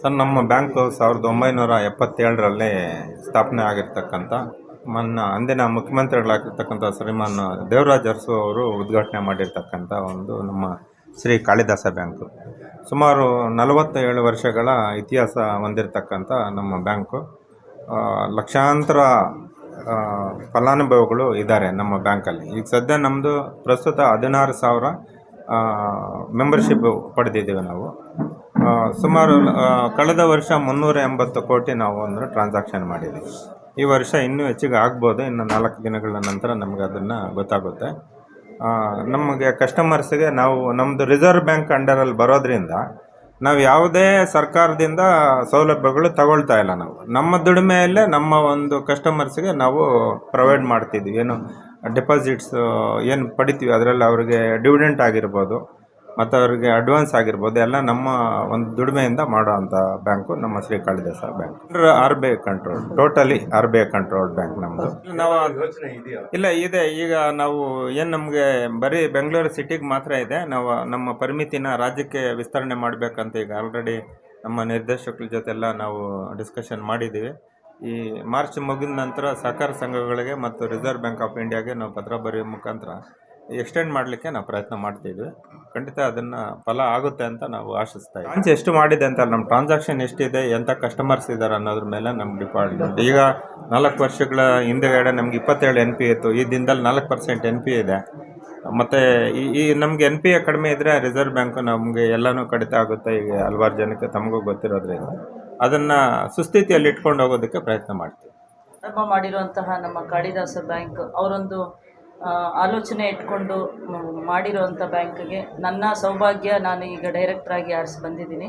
Sir, ನಮ್ಮ bank ಸಾವಿರದ ಒಂಬೈನೂರ ಎಪ್ಪತ್ತೇಳರಲ್ಲಿ ಸ್ಥಾಪನೆ ಆಗಿರ್ತಕ್ಕಂಥ ಮನ್ನ ಅಂದಿನ ಮುಖ್ಯಮಂತ್ರಿಗಳಾಗಿರ್ತಕ್ಕಂಥ ಶ್ರೀಮಾನ್ ದೇವರಾಜ್ ಅರಸು ಅವರು ಉದ್ಘಾಟನೆ ಮಾಡಿರ್ತಕ್ಕಂಥ ಒಂದು ನಮ್ಮ ಶ್ರೀ ಕಾಳಿದಾಸ ಬ್ಯಾಂಕು. ಸುಮಾರು ನಲವತ್ತೇಳು ವರ್ಷಗಳ ಇತಿಹಾಸ ಹೊಂದಿರತಕ್ಕಂಥ ನಮ್ಮ ಬ್ಯಾಂಕು. ಲಕ್ಷಾಂತರ ಫಲಾನುಭವಿಗಳು ಇದ್ದಾರೆ ನಮ್ಮ ಬ್ಯಾಂಕಲ್ಲಿ. ಈಗ ಸದ್ಯ ನಮ್ಮದು ಪ್ರಸ್ತುತ ಹದಿನಾರು ಸಾವಿರ ಮೆಂಬರ್ಶಿಪ್ ಪಡೆದಿದ್ದೇವೆ ನಾವು. ಸುಮಾರು ಕಳೆದ ವರ್ಷ ಮುನ್ನೂರ ಎಂಬತ್ತು ಕೋಟಿ ನಾವು ಅಂದರೆ ಟ್ರಾನ್ಸಾಕ್ಷನ್ ಮಾಡಿದ್ದೀವಿ ಈ ವರ್ಷ ಇನ್ನೂ ಹೆಚ್ಚಿಗೆ ಆಗ್ಬೋದು. ಇನ್ನು ನಾಲ್ಕು ದಿನಗಳ ನಂತರ ನಮಗೆ ಅದನ್ನು ಗೊತ್ತಾಗುತ್ತೆ. ನಮಗೆ ಕಸ್ಟಮರ್ಸ್ಗೆ ನಾವು ನಮ್ಮದು ರಿಸರ್ವ್ ಬ್ಯಾಂಕ್ ಅಂಡರಲ್ಲಿ ಬರೋದ್ರಿಂದ ನಾವು ಯಾವುದೇ ಸರ್ಕಾರದಿಂದ ಸೌಲಭ್ಯಗಳು ತಗೊಳ್ತಾ ಇಲ್ಲ ನಾವು. ನಮ್ಮ ದುಡಿಮೆಯಲ್ಲೇ ನಮ್ಮ ಒಂದು ಕಸ್ಟಮರ್ಸ್ಗೆ ನಾವು ಪ್ರೊವೈಡ್ ಮಾಡ್ತಿದ್ವಿ. ಏನು ಡೆಪಾಸಿಟ್ಸ್ ಏನು ಪಡಿತೀವಿ ಅದರಲ್ಲಿ ಅವರಿಗೆ ಡಿವಿಡೆಂಟ್ ಆಗಿರ್ಬೋದು ಮತ್ತು ಅವರಿಗೆ ಅಡ್ವಾನ್ಸ್ ಆಗಿರ್ಬೋದು ಎಲ್ಲ ನಮ್ಮ ಒಂದು ದುಡಿಮೆಯಿಂದ ಮಾಡೋ ಅಂಥ ಬ್ಯಾಂಕು ನಮ್ಮ Shri Kalidasa bank R B I control totally R B I control bank ನಮ್ಮದು ನಾವು ಇಲ್ಲ ಇದೆ. ಈಗ ನಾವು ಏನು ನಮಗೆ ಬರೀ ಬೆಂಗಳೂರು ಸಿಟಿಗೆ ಮಾತ್ರ ಇದೆ. ನಾವು ನಮ್ಮ ಪರಿಮಿತಿನ ರಾಜ್ಯಕ್ಕೆ ವಿಸ್ತರಣೆ ಮಾಡಬೇಕಂತ ಈಗ ಆಲ್ರೆಡಿ ನಮ್ಮ ನಿರ್ದೇಶಕರ ಜೊತೆಲ್ಲ ನಾವು ಡಿಸ್ಕಷನ್ ಮಾಡಿದ್ದೀವಿ. ಈ ಮಾರ್ಚ್ ಮುಗಿದ ನಂತರ ಸಹಕಾರ ಸಂಘಗಳಿಗೆ ಮತ್ತು ರಿಸರ್ವ್ ಬ್ಯಾಂಕ್ ಆಫ್ ಇಂಡಿಯಾಗೆ ನಾವು ಪತ್ರ ಬರೆಯೋ ಮುಖಾಂತರ ಎಕ್ಸ್ಟೆಂಡ್ ಮಾಡಲಿಕ್ಕೆ ನಾವು ಪ್ರಯತ್ನ ಮಾಡ್ತಿದ್ವಿ. ಖಂಡಿತ ಅದನ್ನು ಫಲ ಆಗುತ್ತೆ ಅಂತ ನಾವು ಆಶಿಸ್ತಾ ಇದ್ದೀವಿ. ಎಷ್ಟು ಮಾಡಿದೆ ಅಂತ ನಮ್ಮ ಟ್ರಾನ್ಸಾಕ್ಷನ್ ಎಷ್ಟಿದೆ ಎಂಥ ಕಸ್ಟಮರ್ಸ್ ಇದ್ದಾರೆ ಅನ್ನೋದ್ರ ಮೇಲೆ ನಮ್ಮ ಡಿಪಾರ್ಟ್ಮೆಂಟ್ ಈಗ ನಾಲ್ಕು ವರ್ಷಗಳ ಹಿಂದೆಗಡೆ ನಮ್ಗೆ ಇಪ್ಪತ್ತೇಳು ಎನ್ ಪಿ ಇತ್ತು. ಈ ದಿನದಲ್ಲಿ ನಾಲ್ಕು ಪರ್ಸೆಂಟ್ ಎನ್ ಪಿ ಇದೆ. ಮತ್ತು ಈ ಈ ನಮಗೆ ಎನ್ ಪಿ ಎ ಕಡಿಮೆ ಇದ್ದರೆ ರಿಸರ್ವ್ ಬ್ಯಾಂಕು ನಮಗೆ ಎಲ್ಲನೂ ಕಡಿತ ಆಗುತ್ತೆ. ಈಗ ಹಲ್ವಾರು ಜನಕ್ಕೆ ತಮಗೂ ಗೊತ್ತಿರೋದ್ರಿಂದ. ಅದನ್ನು ಸುಸ್ಥಿತಿಯಲ್ಲಿ ಇಟ್ಕೊಂಡು ಹೋಗೋದಕ್ಕೆ ಪ್ರಯತ್ನ ಮಾಡ್ತೀವಿ. ಪ್ರಾರಂಭ ಮಾಡಿರುವಂತಹ ನಮ್ಮ ಕಾಳಿದಾಸ ಬ್ಯಾಂಕ್ ಅವರೊಂದು ಆಲೋಚನೆ ಇಟ್ಕೊಂಡು ಮಾಡಿರುವಂಥ ಬ್ಯಾಂಕ್ಗೆ ನನ್ನ ಸೌಭಾಗ್ಯ ನಾನು ಈಗ ಡೈರೆಕ್ಟ್ರಾಗಿ ಆರಿಸಿ ಬಂದಿದ್ದೀನಿ.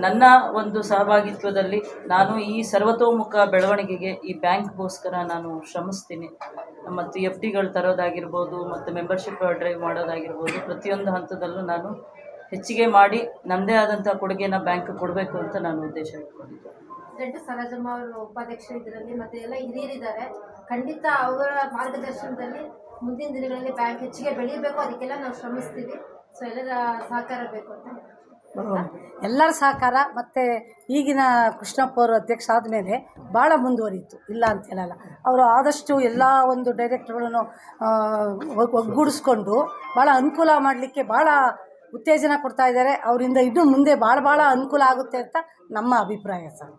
ನನ್ನ ಒಂದು ಸಹಭಾಗಿತ್ವದಲ್ಲಿ ನಾನು ಈ ಸರ್ವತೋಮುಖ ಬೆಳವಣಿಗೆಗೆ ಈ ಬ್ಯಾಂಕ್ಗೋಸ್ಕರ ನಾನು ಶ್ರಮಿಸ್ತೀನಿ. ಮತ್ತು ಎಫ್ ಡಿಗಳು ತರೋದಾಗಿರ್ಬೋದು, ಮತ್ತು ಮೆಂಬರ್ಶಿಪ್ ಡ್ರೈವ್ ಮಾಡೋದಾಗಿರ್ಬೋದು, ಪ್ರತಿಯೊಂದು ಹಂತದಲ್ಲೂ ನಾನು ಹೆಚ್ಚಿಗೆ ಮಾಡಿ ನನ್ನದೇ ಆದಂಥ ಕೊಡುಗೆನ ಬ್ಯಾಂಕ್ ಕೊಡಬೇಕು ಅಂತ ನಾನು ಉದ್ದೇಶ ಇಟ್ಕೊಂಡಿದ್ದೆ. ಪ್ರೆಸಿಡೆಂಟ್ ಸರೋಜಮ್ಮ ಅವರು ಉಪಾಧ್ಯಕ್ಷರು ಇದರಲ್ಲಿ ಮತ್ತೆ ಎಲ್ಲ ಹಿರಿಯರಿದ್ದಾರೆ. ಖಂಡಿತ ಅವರ ಮಾರ್ಗದರ್ಶನದಲ್ಲಿ ಮುಂದಿನ ದಿನಗಳಲ್ಲಿ ಬ್ಯಾಂಕ್ ಹೆಚ್ಚಿಗೆ ಬೆಳೀಬೇಕು ಅದಕ್ಕೆಲ್ಲ ನಾವು ಶ್ರಮಿಸ್ತೀವಿ. ಸೊ, ಎಲ್ಲರ ಸಹಕಾರ ಬೇಕು ಅಂತ. ಎಲ್ಲರ ಸಹಕಾರ, ಮತ್ತು ಈಗಿನ ಕೃಷ್ಣಪ್ಪ ಅವರು ಅಧ್ಯಕ್ಷ ಆದಮೇಲೆ ಭಾಳ ಮುಂದುವರಿಯಿತು. ಇಲ್ಲ ಅಂತ ಹೇಳಲ್ಲ. ಅವರು ಆದಷ್ಟು ಎಲ್ಲ ಒಂದು ಡೈರೆಕ್ಟರ್ಗಳನ್ನು ಒಗ್ಗೂಡಿಸ್ಕೊಂಡು ಭಾಳ ಅನುಕೂಲ ಮಾಡಲಿಕ್ಕೆ ಭಾಳ ಉತ್ತೇಜನ ಕೊಡ್ತಾ ಇದ್ದಾರೆ. ಅವರಿಂದ ಇನ್ನೂ ಮುಂದೆ ಭಾಳ ಭಾಳ ಅನುಕೂಲ ಆಗುತ್ತೆ ಅಂತ ನಮ್ಮ ಅಭಿಪ್ರಾಯ ಸರ್.